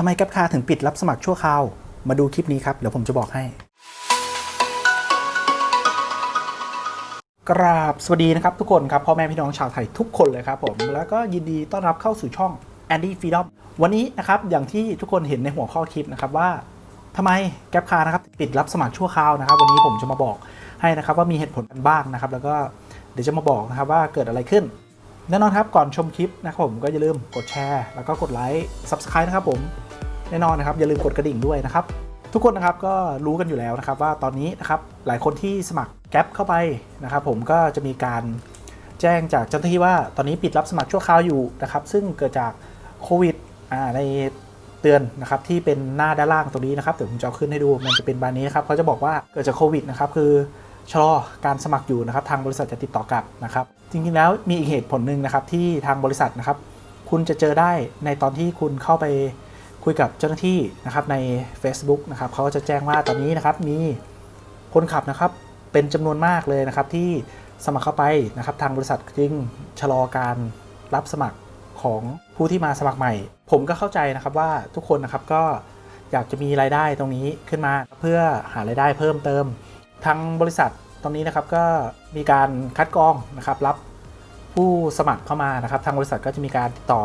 ทำไมแกร็บคาร์ถึงปิดรับสมัครชั่วคราว มาดูคลิปนี้ครับ เดี๋ยวผมจะบอกให้ กราบสวัสดีนะครับทุกคนครับพ่อแม่พี่น้องชาวไทยทุกคนเลยครับผมแล้วก็ยินดีต้อนรับเข้าสู่ช่อง Andy Freedom วันนี้นะครับอย่างที่ทุกคนเห็นในหัวข้อคลิปนะครับว่าทำไมแกร็บคาร์นะครับปิดรับสมัครชั่วคราวนะครับ วันนี้ผมจะมาบอกให้นะครับว่ามีเหตุผลกันบ้างนะครับ แล้วก็เดี๋ยวจะมาบอกนะครับว่าเกิดอะไรขึ้นแน่นอนครับ ก่อนชมคลิปนะครับผมก็อย่าลืมกดแชร์ แล้วก็กดไลค์ Subscribe นะครับผม แน่นอนนะครับอย่าลืมกดกระดิ่งด้วยนะครับ ทุกคนนะครับก็รู้กันอยู่แล้วนะครับว่าตอนนี้นะครับหลายคนที่สมัครแก๊ปเข้าไปนะครับผมก็จะมีการแจ้งจากเจ้าหน้าที่ว่าตอนนี้ปิดรับสมัครชั่วคราวอยู่นะครับ ซึ่งเกิดจากโควิดในเตือนนะครับที่เป็นหน้าด้านล่างตรงนี้นะครับเดี๋ยวผมจะเอาขึ้นให้ดูมันจะเป็นบานนี้นะครับเขาจะบอกว่าเกิดจากโควิดนะครับคือชะลอการสมัครอยู่นะครับ ทางบริษัทจะติดต่อกลับนะครับ จริงๆแล้วมีอีกเหตุผลหนึ่งนะครับที่ทางบริษัทนะครับ คุณจะเจอได้ในตอนที่คุณเข้าไป คุยกับเจ้าหน้าที่นะครับใน Facebook นะครับเขาจะแจ้งว่าตอนนี้นะครับมีคนขับนะครับเป็นจำนวนมากเลยนะครับที่สมัครเข้าไปนะครับทางบริษัทจึงชะลอการรับสมัครของผู้ที่มาสมัครใหม่ ผมก็เข้าใจนะครับว่าทุกคนนะครับก็อยากจะมีรายได้ตรงนี้ขึ้นมาเพื่อหารายได้เพิ่มเติมทางบริษัทตรงนี้นะครับก็มีการคัดกรองนะครับรับผู้สมัครเข้ามานะครับ ทางบริษัทก็จะมีการติดต่อ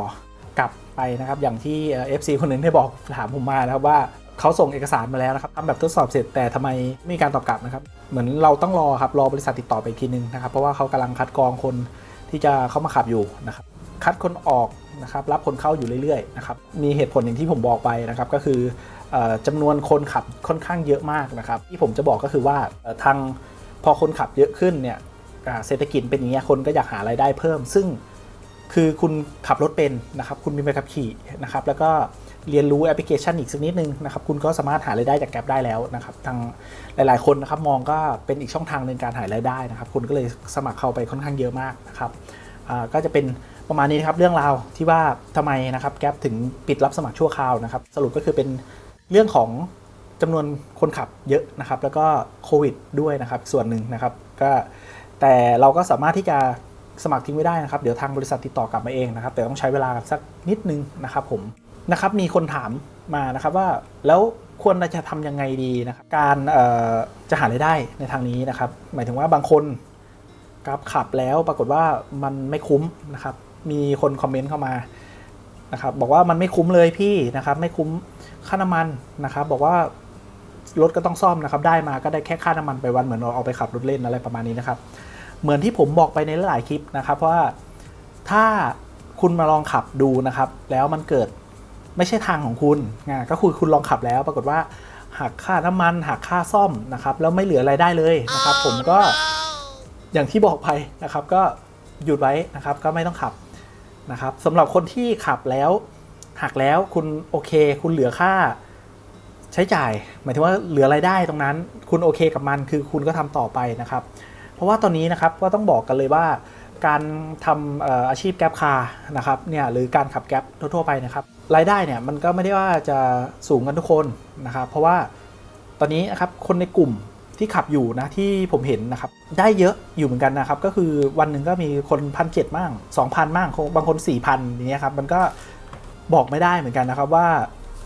กลับไปนะครับ อย่างที่เอฟซีคนหนึ่งได้บอกถามผมมานะครับว่าเขาส่งเอกสารมาแล้วนะครับทำแบบทดสอบเสร็จแต่ทำไมไม่มีการตอบกลับนะครับ เหมือนเราต้องรอครับรอบริษัทติดต่อไปอีกทีนึงนะครับ เพราะว่าเขากำลังคัดกรองคนที่จะเข้ามาขับอยู่นะครับคัดคนออกนะครับรับคนเข้าอยู่เรื่อยๆนะครับมีเหตุผลอย่างที่ผมบอกไปนะครับก็คือเออจำนวนคนขับค่อนข้างเยอะมากนะครับ ที่ผมจะบอกก็คือว่าทางพอคนขับเยอะขึ้นเนี่ยเศรษฐกิจเป็นอย่างเงี้ยคนก็อยากหารายได้เพิ่ม ซึ่ง คือคุณขับรถเป็นนะครับ คุณมีใบขับขี่นะครับ แล้วก็เรียนรู้แอปพลิเคชันอีกสักนิดนึงนะครับ คุณก็สามารถหารายได้จากแกร็บได้แล้วนะครับ ทางหลายๆคนนะครับมองก็เป็นอีกช่องทางในการหารายได้นะครับ คุณก็เลยสมัครเข้าไปค่อนข้างเยอะมากนะครับก็จะเป็นประมาณนี้นะครับเรื่องราวที่ว่าทำไมนะครับแกร็บถึงปิดรับสมัครชั่วคราวนะครับ สรุปก็คือเป็นเรื่องของจำนวนคนขับเยอะนะครับ แล้วก็โควิดด้วยนะครับส่วนหนึ่งนะครับ ก็แต่เราก็สามารถที่จะ สมัครทิ้งไว้ได้นะครับ เดี๋ยวทางบริษัทติดต่อกลับมาเองนะครับ แต่ต้องใช้เวลาสักนิดนึงนะครับผมนะครับมีคนถามมานะครับว่าแล้วควรจะทำยังไงดีนะครับการจะหารายได้ในทางนี้นะครับ หมายถึงว่าบางคนกับขับแล้วปรากฏว่ามันไม่คุ้มนะครับ มีคนคอมเมนต์เข้ามานะครับบอกว่ามันไม่คุ้มเลยพี่นะครับ ไม่คุ้มค่าน้ำมันนะครับ บอกว่ารถก็ต้องซ่อมนะครับ ได้มาก็ได้แค่ค่าน้ำมันไปวันเหมือนเราเอาไปขับรถเล่นอะไรประมาณนี้นะครับ เหมือนที่ผมบอกไปในหลายคลิปนะครับว่าถ้าคุณมาลองขับดูนะครับ แล้วมันเกิดไม่ใช่ทางของคุณอ่าก็คือคุณลองขับแล้ว ปรากฏว่าหักค่าน้ำมันหักค่าซ่อมนะครับแล้วไม่เหลืออะไรายได้เลยนะครับ ผมก็อย่างที่บอกไปนะครับ ก็หยุดไว้นะครับก็ไม่ต้องขับนะครับสำหรับคนที่ขับแล้วหักแล้วคุณโอเค คุณเหลือค่าใช้จ่าย หมายถึงว่าเหลือรายได้ตรงนั้น คุณโอเคกับมันคือคุณก็ทำต่อไปนะครับ ราะว่าตอนนี้นะครับก็ต้องบอกกันเลยว่าการทำอาชีพแก๊ปคาร์นะครับเนี่ยหรือการขับแก๊ปทั่วไปนะครับรายได้เนี่ยมันก็ไม่ได้ว่าจะสูงกันทุกคนนะครับเพราะว่าตอนนี้นะครับคนในกลุ่มที่ขับอยู่นะที่ผมเห็นนะครับได้เยอะอยู่เหมือนกันนะครับก็คือวันหนึ่งก็มีคนพันเจ็ดมั่งสองพันมั่งบางคนสี่พันอย่างเงี้ยครับมันก็บอกไม่ได้เหมือนกันนะครับว่า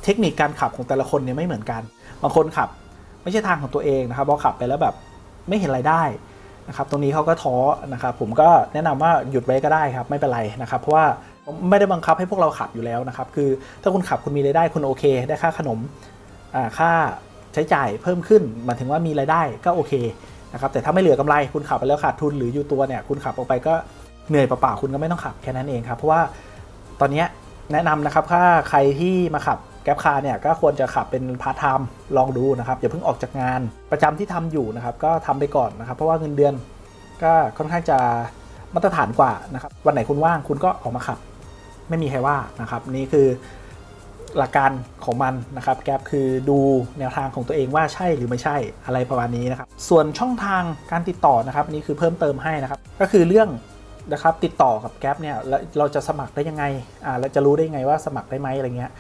เทคนิคการขับของแต่ละคนเนี่ยไม่เหมือนกัน บางคนขับไม่ใช่ทางของตัวเองนะครับพอขับไปแล้วแบบไม่เห็นรายได้ นะครับตรงนี้เขาก็ท้อนะครับผมก็แนะนำว่าหยุดไว้ก็ได้ครับไม่เป็นไรนะครับเพราะว่าไม่ได้บังคับให้พวกเราขับอยู่แล้วนะครับคือถ้าคุณขับคุณมีรายได้คุณโอเค ได้ค่าขนมค่าใช้จ่ายเพิ่มขึ้นหมายถึงว่ามีรายได้ก็โอเคนะครับแต่ถ้าไม่เหลือกำไรคุณขับไปแล้วขาดทุนหรืออยู่ตัวเนี่ยคุณขับออกไปก็เหนื่อยเปล่าๆคุณก็ไม่ต้องขับแค่นั้นเองครับเพราะว่าตอนนี้แนะนำนะครับถ้าใครที่มาขับ แก๊ปคาร์เนี่ยก็ควรจะขับเป็นพาร์ทไทม์ลองดูนะครับอย่าเพิ่งออกจากงานประจำที่ทำอยู่นะครับก็ทำไปก่อนนะครับ เพราะว่าเงินเดือนก็ค่อนข้างจะมาตรฐานกว่านะครับวันไหนคุณว่างคุณก็ออกมาขับ ไม่มีใครว่านะครับ นี่คือหลักการของมันนะครับแก๊ปคือดูแนวทางของตัวเองว่าใช่หรือไม่ใช่อะไรประมาณนี้นะครับส่วนช่องทางการติดต่อนะครับนี่คือเพิ่มเติมให้นะครับ ก็คือเรื่องนะครับติดต่อกับแก๊ปเนี่ยแล้วเราจะสมัครได้ยังไงอ่าเราจะรู้ได้ยังไงว่าสมัครได้ไหมอะไรเงี้ย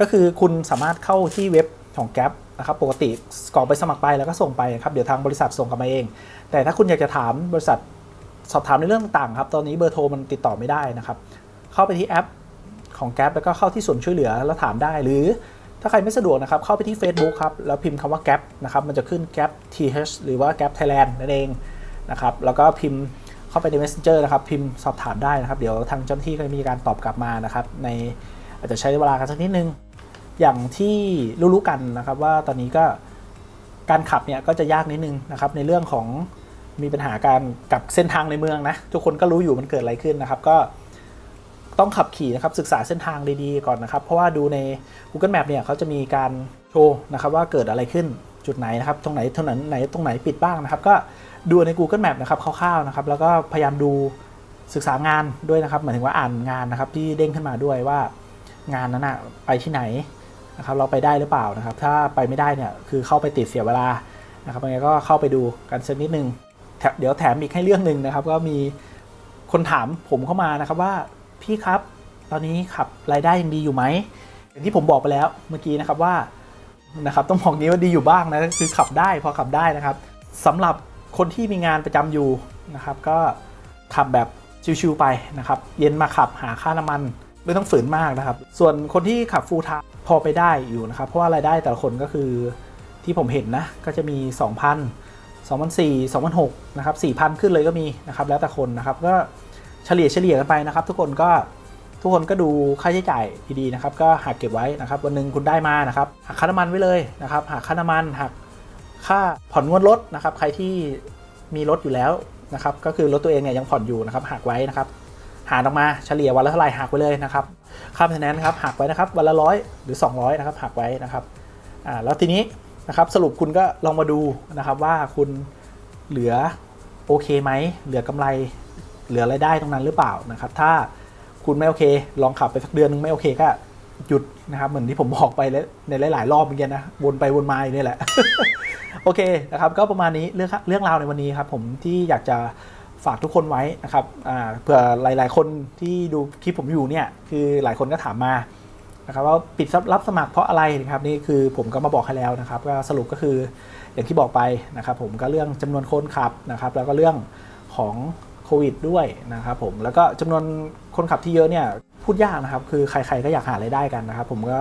ก็คือคุณสามารถเข้าที่เว็บของแก๊ปนะครับปกติกรอกไปสมัครไปแล้วก็ส่งไปครับเดี๋ยวทางบริษัทส่งกลับมาเอง แต่ถ้าคุณอยากจะถามบริษัทสอบถามในเรื่องต่างๆครับ ตอนนี้เบอร์โทรมันติดต่อไม่ได้นะครับ เข้าไปที่แอปของแก๊ปแล้วก็เข้าที่ส่วนช่วยเหลือแล้วถามได้ หรือถ้าใครไม่สะดวกนะครับ เข้าไปที่ Facebook ครับ แล้วพิมพ์คำว่าแก๊ปนะครับ มันจะขึ้นแก๊ป th หรือว่าแก๊ป Thailand นั่นเองนะครับ แล้วก็พิมพ์เข้าไปใน Messenger นะครับ พิมพ์สอบถามได้นะครับ เดี๋ยวทางเจ้าหน้าที่ก็จะมีการตอบกลับมานะครับ ในอาจจะใช้เวลากันสักนิดนึง อย่างที่รู้ๆกันนะครับว่าตอนนี้ก็การขับเนี่ยก็จะยากนิดนึงนะครับในเรื่องของมีปัญหาการกับเส้นทางในเมืองนะทุกคนก็รู้อยู่มันเกิดอะไรขึ้นนะครับ ก็ต้องขับขี่นะครับศึกษาเส้นทางดีๆก่อนนะครับ เพราะว่าดูใน Google Map เนี่ยเขาจะมีการโชว์นะครับว่าเกิดอะไรขึ้นจุดไหนนะครับ ตรงไหนถนนไหนตรงไหนปิดบ้างนะครับ ก็ดูใน Google Map นะครับคร่าวๆนะครับ แล้วก็พยายามดูศึกษางานด้วยนะครับหมายถึงว่าอ่านงานนะครับที่เด้งขึ้นมาด้วยว่างานนั้นอะไปที่ไหน นะครับเราไปได้หรือเปล่านะครับ ถ้าไปไม่ได้เนี่ยคือเข้าไปติดเสียเวลานะครับยังไงก็เข้าไปดูกันสักนิดนึงแถเดี๋ยวแถมอีกให้เรื่องหนึ่งนะครับ ก็มีคนถามผมเข้ามานะครับว่าพี่ครับตอนนี้ขับรายได้ยังดีอยู่ไหมอย่างที่ผมบอกไปแล้วเมื่อกี้นะครับว่านะครับต้องบอกนี้ว่าดีอยู่บ้างนะคือขับได้พอขับได้นะครับสำหรับคนที่มีงานประจำอยู่นะครับ ก็ขับแบบชิวๆไปนะครับ เย็นมาขับหาค่าน้ำมันไม่ต้องฝืนมากนะครับ ส่วนคนที่ขับฟูลไทม์ พอไปได้อยู่นะครับ เพราะว่ารายได้แต่ละคนก็คือที่ผมเห็นนะ ก็จะมี 2,000 2,400 2,600นะครับ4,000 ขึ้นเลยก็มีนะครับ แล้วแต่คนนะครับ ก็เฉลี่ยเฉลี่ยกันไปนะครับ ทุกคนก็ทุกคนก็ดูค่าใช้จ่ายดีๆนะครับ ก็หักเก็บไว้นะครับ วันหนึ่งคุณได้มานะครับหักค่าน้ำมันไว้เลยนะครับหักค่าน้ำมันหักค่าผ่อนงวดรถนะครับ ใครที่มีรถอยู่แล้วนะครับ ก็คือรถตัวเองเนี่ยยังผ่อนอยู่นะครับหักไว้นะครับ หารออกมาเฉลี่ยวันละเท่าไหร่หักไปเลยนะครับค่าแนนครับหักไว้นะครับวันละร้อยหรือ 200นะครับหักไว้นะครับอ่าแล้วทีนี้นะครับสรุปคุณก็ลองมาดูนะครับว่าคุณเหลือโอเคไหมเหลือกำไรเหลือรายได้ตรงนั้นหรือเปล่านะครับ ถ้าคุณไม่โอเค ลองขับไปสักเดือนนึงไม่โอเคก็หยุดนะครับเหมือนที่ผมบอกไปในหลาย ๆ รอบเหมือนกันนะวนไปวนมาอยู่นี่แหละ โอเคนะครับ ก็ประมาณนี้เรื่องเรื่องราวในวันนี้ครับ ผมที่อยากจะ ฝากทุกคนไว้นะครับเผื่อหลาย ๆ คนที่ดูคลิปผมอยู่เนี่ยคือหลายคนก็ถามมานะครับว่าปิดรับสมัครเพราะอะไรนะครับนี่คือผมก็มาบอกให้แล้วนะครับก็สรุปก็คืออย่างที่บอกไปนะครับ ผมก็เรื่องจำนวนคนขับนะครับ แล้วก็เรื่องของโควิดด้วยนะครับผมแล้วก็จำนวนคนขับที่เยอะเนี่ยพูดยากนะครับ คือใครๆก็อยากหารายได้กันนะครับ ผมก็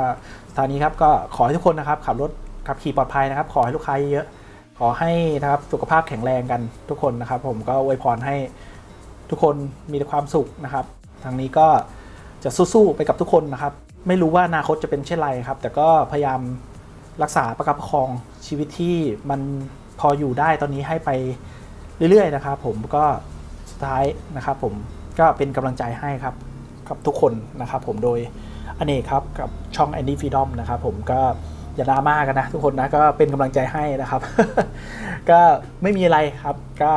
สถานีครับก็ขอให้ทุกคนนะครับขับรถขับขี่ปลอดภัยนะครับ ขอให้ลูกค้าเยอะ ขอให้นะครับสุขภาพแข็งแรงกันทุกคนนะครับ ผมก็อวยพรให้ทุกคนมีแต่ความสุขนะครับ ทางนี้ก็จะสู้ๆไปกับทุกคนนะครับ ไม่รู้ว่าอนาคตจะเป็นเช่นไรครับ แต่ก็พยายามรักษาประคับประคองชีวิตที่มันพออยู่ได้ตอนนี้ให้ไปเรื่อยๆนะครับผมก็สุดท้ายนะครับผมก็เป็นกำลังใจให้ครับกับทุกคนนะครับผมโดยอเนกครับกับช่อง Andy Freedom นะครับผมก็ อย่าดราม่ากันนะทุกคนนะก็เป็นกำลังใจให้นะครับ ก็ไม่มีอะไรครับก็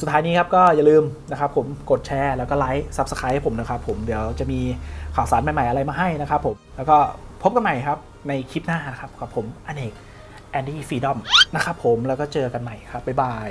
สุดท้ายนี้ครับก็อย่าลืมนะครับผมกดแชร์แล้วก็ไลค์ซับสไครต์ให้ผมนะครับผมเดี๋ยวจะมีข่าวสารใหม่ๆอะไรมาให้นะครับผมแล้วก็พบกันใหม่ครับในคลิปหน้านะครับกับผมอเนกแอนดี้ฟรีดอมนะครับผมแล้วก็เจอกันใหม่ครับบ๊ายบาย